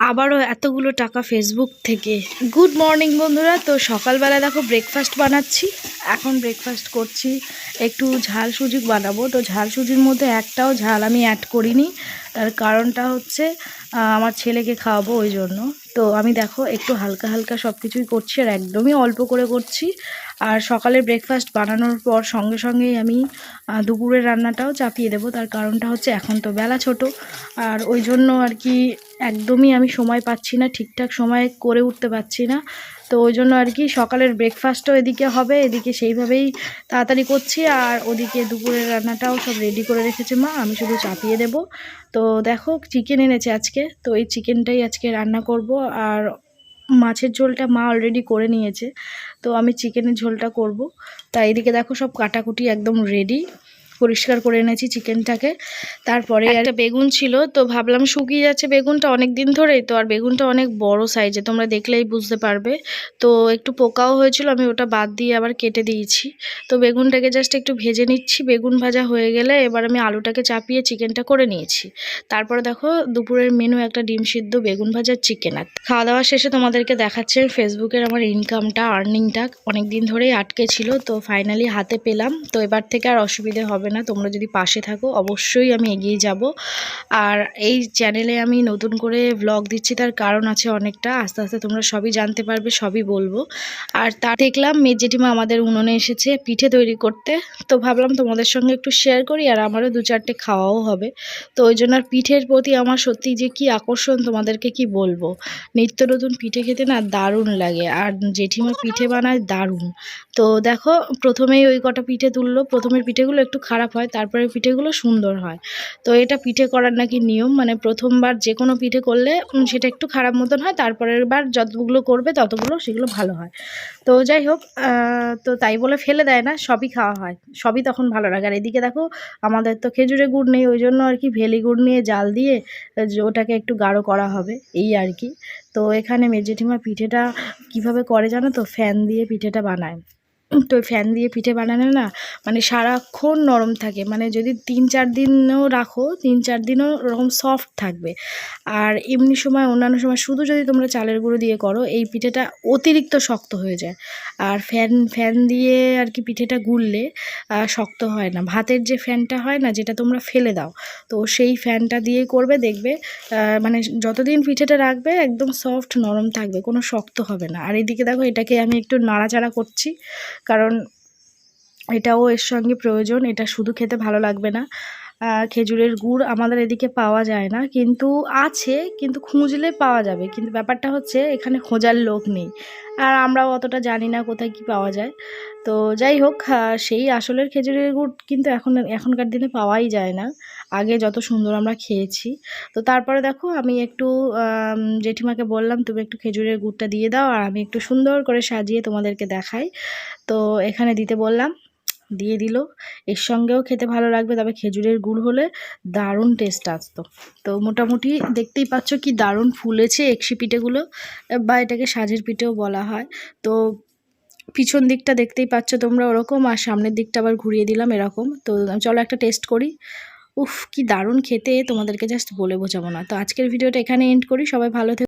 আবারও এতগুলো টাকা ফেসবুক থেকে। গুড মর্নিং বন্ধুরা, তো সকালবেলা দেখো ব্রেকফাস্ট বানাচ্ছি। এখন ব্রেকফাস্ট করছি, একটু ঝাল সুজি বানাবো। তো ঝাল সুজির মধ্যে একটাও ঝাল আমি অ্যাড করিনি। তার কারণটা হচ্ছে আমার ছেলেকে খাওয়াবো ওই জন্য। তো আমি দেখো একটু হালকা হালকা সব কিছুই করছি আর একদমই অল্প করে করছি। আর সকালে ব্রেকফাস্ট বানানোর পর সঙ্গে সঙ্গেই আমি দুপুরের রান্নাটাও চাপিয়ে দেবো। তার কারণটা হচ্ছে এখন তো বেলা ছোট। আর ওই জন্য আর কি একদমই আমি সময় পাচ্ছি না, ঠিকঠাক সময় করে উঠতে পারছি না। তো ওই জন্য আর কি সকালের ব্রেকফাস্টও এদিকে হবে, এদিকে সেইভাবেই তাড়াতাড়ি করছি। আর ওদিকে দুপুরের রান্নাটাও সব রেডি করে রেখেছে মা, আমি শুধু চাপিয়ে দেব। তো দেখো চিকেন এনেছে আজকে, তো এই চিকেনটাই আজকে রান্না করব। আর মাছের ঝোলটা মা অলরেডি করে নিয়েছে, তো আমি চিকেনের ঝোলটা করব। তাই এদিকে দেখো সব কাটাকুটি একদম রেডি পরিষ্কার করে এনেছি চিকেনটাকে। তারপরে একটা বেগুন ছিল, তো ভাবলাম শুকিয়ে যাচ্ছে বেগুনটা অনেক দিন ধরেই, তো আর বেগুনটা অনেক বড় সাইজে তোমরা দেখলেই বুঝতে পারবে। তো একটু পোকাও হয়েছিল, আমি ওটা বাদ দিয়ে আবার কেটে দিয়েছি। তো বেগুনটাকে জাস্ট একটু ভেজে নিচ্ছি, বেগুন ভাজা হয়ে গেলে এবার আমি আলুটাকে চাপিয়ে চিকেনটা করে নিয়েছি। তারপরে দেখো, দুপুরের মেনু একটা ডিম সিদ্ধ বেগুন ভাজার চিকেন আর। খাওয়া দাওয়া শেষে তোমাদেরকে দেখাচ্ছে ফেসবুকের আমার ইনকামটা আর্নিংটা অনেক দিন ধরেই আটকে ছিল, তো ফাইনালি হাতে পেলাম। তো এবার থেকে আর অসুবিধে হবে না। তোমরা যদি পাশে থাকো, অবশ্যই আমি এগিয়ে যাব। আর এই চ্যানেলে আমি নতুন করে ব্লগ দিচ্ছি, তার কারণ আছে অনেকটা। আস্তে আস্তে তোমরা সবই জানতে পারবে, সবই বলব। আর তা দেখলাম মেয়ে জেঠিমা আমাদের উনুনে এসেছে পিঠে তৈরি করতে। তো ভাবলাম তোমাদের সঙ্গে একটু শেয়ার করি, আর আমারও দু চারটে খাওয়াও হবে। তো ওই জন্য আর পিঠের প্রতি আমার সত্যি যে কি আকর্ষণ, তোমাদেরকে কি বলব? নিত্য নতুন পিঠে খেতে না দারুণ লাগে। আর জেঠিমা পিঠে বানায় দারুণ। তো দেখো, প্রথমেই ওই কটা পিঠে তুললো। প্রথমের পিঠেগুলো একটু খারাপ হয় তারপরে পিঠেগুলো সুন্দর হয়। তো এটা পিঠে করার নাকি নিয়ম মানে প্রথমবার যে কোনো পিঠে করলে সেটা একটু খারাপ মতন হয় তারপরের বার যতগুলো করবে, ততগুলো সেগুলো ভালো হয়। তো যাই হোক তো তাই বলে ফেলে দেয় না, সবই খাওয়া হয়। সবই তখন ভালো লাগে। আর এদিকে দেখো, আমাদের তো খেজুরে গুড় নেই, ওই জন্য আর কি ভেলি গুড় নিয়ে জাল দিয়ে ওটাকে একটু গাঢ় করা হবে, এই আর কি। তো এখানে মেজেঠিমা পিঠেটা কীভাবে করে জানো তো, ফ্যান দিয়ে পিঠেটা বানায়। তো ফ্যান দিয়ে পিঠে বানানো না মানে সারাক্ষণ নরম থাকে। মানে যদি তিন চার দিনও রাখো, তিন চার দিনও ওরকম সফট থাকবে। আর এমনি সময় অন্যান্য সময় শুধু যদি তোমরা চালের গুঁড়ো দিয়ে করো, এই পিঠেটা অতিরিক্ত শক্ত হয়ে যায়। আর ফ্যান ফ্যান দিয়ে আর কি পিঠেটা গুললে শক্ত হয় না। ভাতের যে ফ্যানটা হয় না, যেটা তোমরা ফেলে দাও, তো সেই ফ্যানটা দিয়ে করবে, দেখবে মানে যতদিন পিঠেটা রাখবে, একদম সফট নরম থাকবে, কোনো শক্ত হবে না। আর এদিকে দেখো, এটাকে আমি একটু নাড়াচাড়া করছি। কারণ এটাও এর সঙ্গে প্রয়োজন এটা শুধু খেতে ভালো লাগবে না। খেজুরের গুড় আমাদের এদিকে পাওয়া যায় না। কিন্তু আছে, কিন্তু খুঁজলে পাওয়া যাবে। কিন্তু ব্যাপারটা হচ্ছে, এখানে খোঁজার লোক নেই। আর আমরাও অতটা জানি না কোথায় কি পাওয়া যায়। তো যাই হোক সেই আসলের খেজুরের গুড় কিন্তু এখন, এখনকার দিনে পাওয়াই যায় না। আগে যত সুন্দর আমরা খেয়েছি। তো তারপরে দেখো, আমি একটু জেঠিমাকে বললাম, তুমি একটু খেজুরের গুড়টা দিয়ে দাও, আর আমি একটু সুন্দর করে সাজিয়ে তোমাদেরকে দেখাই। তো এখানে দিতে বললাম দিয়ে দিল। এর সঙ্গেও খেতে ভালো লাগবে, তবে খেজুরের গুড় হলে দারুণ টেস্ট আসতো। তো মোটামুটি দেখতেই পাচ্ছ কি দারুণ ফুলেছে একশি পিঠেগুলো, বা এটাকে সাজের পিঠেও বলা হয়। তো পিছন দিকটা দেখতেই পাচ্ছ তোমরা ওরকম, আর সামনের দিকটা আবার ঘুরিয়ে দিলাম এরকম। তো চলো একটা টেস্ট করি। উফ, কি দারুণ খেতে, তোমাদেরকে জাস্ট বলে বোঝাবো না। তো আজকের ভিডিওটা এখানে এন্ড করি। সবাই ভালো